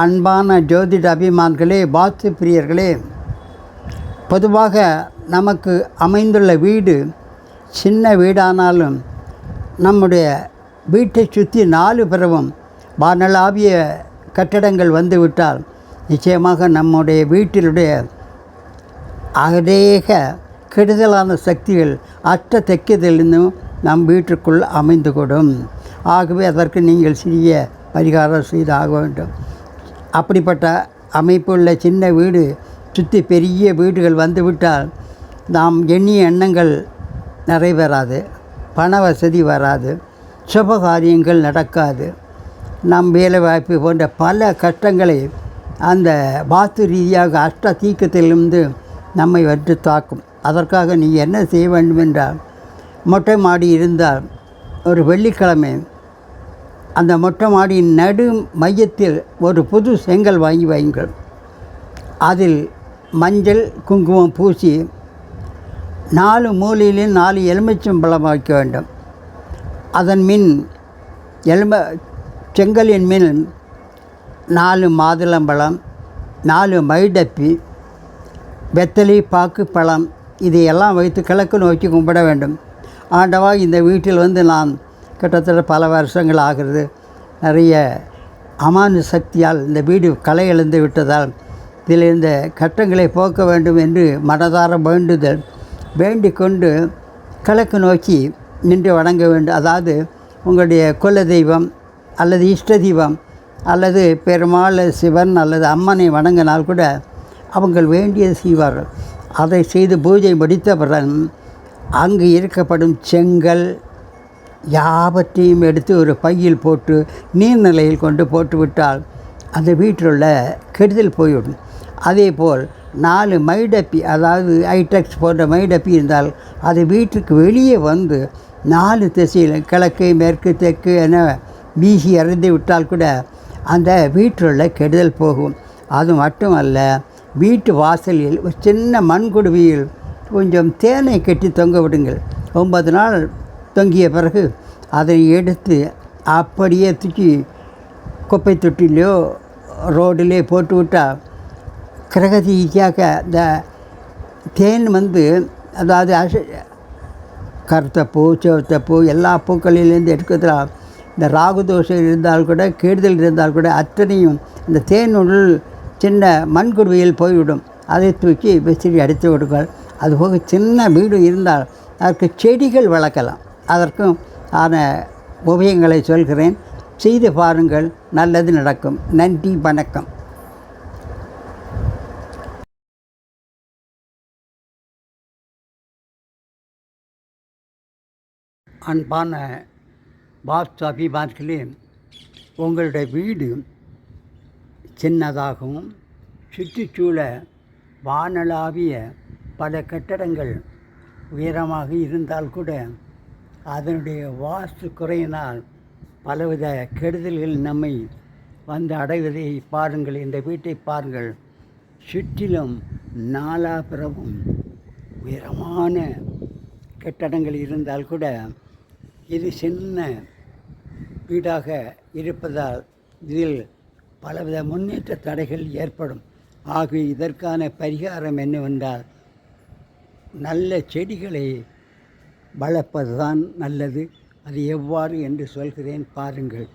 அன்பான ஜோதிட அபிமான்களே வாஸ்து பிரியர்களே. பொதுவாக நமக்கு அமைந்துள்ள வீடு சின்ன வீடானாலும் நம்முடைய வீட்டை சுற்றி நாலு பிறவும் வானலாவிய கட்டடங்கள் வந்துவிட்டால் நிச்சயமாக நம்முடைய வீட்டினுடைய அநேக கெடுதலான சக்திகள் அற்ற தெற்குதிலிருந்தும் நம் வீட்டுக்குள் அமைந்து கொடும் ஆகவே அதற்கு நீங்கள் சிறிய பரிகாரம் செய்தாக வேண்டும். அப்படிப்பட்ட அமைப்புள்ள சின்ன வீடு சுற்றி பெரிய வீடுகள் வந்துவிட்டால் நாம் எண்ணிய எண்ணங்கள் நிறைவேறாது பண வசதி வராது சுபகாரியங்கள் நடக்காது. நம் வேலை வாய்ப்பு போன்ற பல கஷ்டங்களை அந்த வாஸ்து ரீதியாக அஷ்ட தீக்கத்திலிருந்து நம்மை வந்து தாக்கும். அதற்காக நீ என்ன செய்ய வேண்டும் என்றால் மொட்டை மாடி இருந்தால் ஒரு வெள்ளிக்கிழமை அந்த மொட்டை மாடியின் நடு மையத்தில் ஒரு புது செங்கல் வாங்கி வையுங்கள். அதில் மஞ்சள் குங்குமம் பூசி நாலு மூலையிலும் நாலு எலுமிச்சம்பழம் வைக்க வேண்டும். அதன் மின் எலும செங்கலின் மின் நாலு மாதுளம்பழம் நாலு மைடப்பி வெத்தலி பாக்கு பழம் இதையெல்லாம் வைத்து கிழக்கு நோக்கி கும்பிட வேண்டும். ஆண்டவா இந்த வீட்டில் வந்து நான் கிட்டத்தட்ட பல வருஷங்கள் ஆகிறது. நிறைய அமானு சக்தியால் இந்த வீடு களை எழுந்து விட்டதால் இதில் இந்த கட்டங்களை போக்க வேண்டும் என்று மனதார வேண்டுதல். வேண்டிக் கொண்டு கிழக்கு நோக்கி நின்று வணங்க வேண்டும். அதாவது உங்களுடைய குல தெய்வம் அல்லது இஷ்ட தெய்வம் அல்லது பெருமாள் சிவன் அல்லது அம்மனை வணங்கினால் கூட அவங்கள் வேண்டியது செய்வார்கள். அதை செய்து பூஜை முடித்த பிறன் அங்கு இருக்கப்படும் செங்கல் யாவற்றையும் எடுத்து ஒரு பையில் போட்டு நீர்நிலையில் கொண்டு போட்டுவிட்டால் அந்த அந்த வீட்டிலுள்ள கெடுதல் போய்விடும். அதே போல் நாலு மைடப்பி அதாவது ஐடெக்ஸ் போன்ற மைடப்பி இருந்தால் அது வீட்டுக்கு வெளியே வந்து நாலு திசையில் கிழக்கு மேற்கு தெற்கு என வீசி இறந்து விட்டால் கூட அந்த வீட்டிலுள்ள கெடுதல் போகும். அது மட்டுமல்ல வீட்டு வாசலில் ஒரு சின்ன மண்குடுவியில் கொஞ்சம் தேனை கட்டி தொங்க விடுங்கள். ஒன்பது நாள் தொங்கிய பிறகு அதை எடுத்து அப்படியே தூக்கி குப்பை தொட்டிலையோ ரோடிலே போட்டு விட்டால் கிரகதீதியாக இந்த தேன் வந்து அதாவது அச கருத்த பூ சிவத்த பூ எல்லா பூக்களிலேருந்து எடுக்கிறதுல இந்த ராகு தோசை இருந்தால் கூட கெடுதல் இருந்தால் கூட அத்தனையும் இந்த தேனுள் சின்ன மண்குடுவையில் போய்விடும். அதை தூக்கி விசிறி அடித்து விடுங்கள் அதுபோக சின்ன வீடு இருந்தால் அதற்கு செடிகள் வளர்க்கலாம். அதற்கும் ஆன ஓவியங்களை சொல்கிறேன். செய்து பாருங்கள் நல்லது நடக்கும். நன்றி வணக்கம். அன்பான வாஸ்து அபிமான்களே உங்களுடைய வீடு சின்னதாகவும் சுற்றுச்சூழ வானளாவிய பல கட்டடங்கள் உயரமாக இருந்தால் கூட அதனுடைய வாஸ்து குறையினால் பலவித கெடுதல்கள் நம்மை வந்து அடைவதை பாருங்கள். இந்த வீட்டை பாருங்கள். சுற்றிலும் நாலாபுறமும் உயரமான கட்டடங்கள் இருந்தால் கூட இது சின்ன வீடாக இருப்பதால் இதில் பலவித முன்னேற்ற தடைகள் ஏற்படும். ஆகவே இதற்கான பரிகாரம் என்னவென்றால் நல்ல செடிகளை வளர்ப்பதுதான் நல்லது. அது எவ்வாறு என்று சொல்கிறேன் பாருங்கள்.